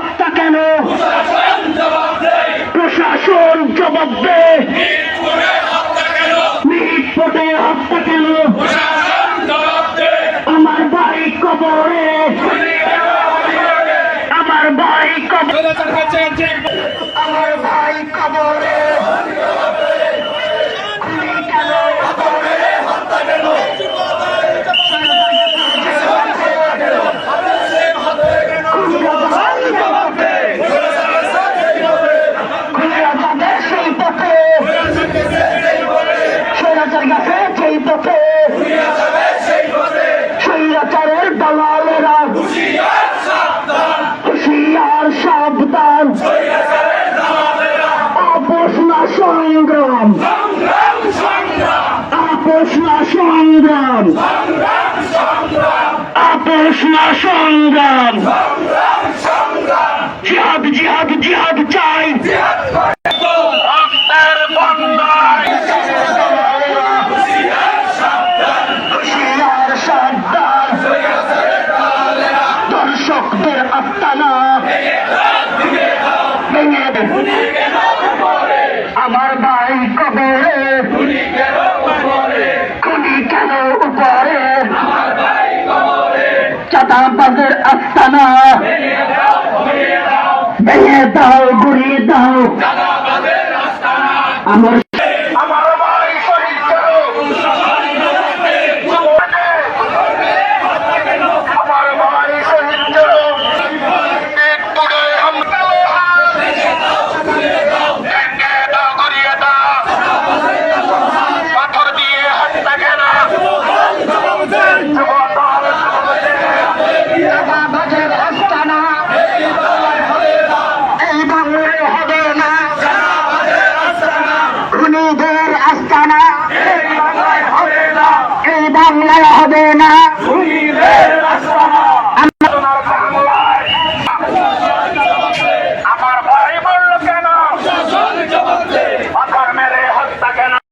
নিরাপত্তা কেন? প্রশাসন জবাব দেয় হত্যা কেন? আমার বাড়ি কবরে। আমার বাড়ি কবর। আমার ভাই কবর। সংগ্রাম। আপোষ না সংগ্রাম। আপোষ না সংগ্রাম। জিহাদ জিহাদ জিহাদ চাই। দর্শকদের আত্মানা। ভেঙে দে। আমার ভাই কবরে খুনি কেন উপরে চাঁদাবাজের আস্তানা ভেঙে দাও গুড়িয়ে দাও আমার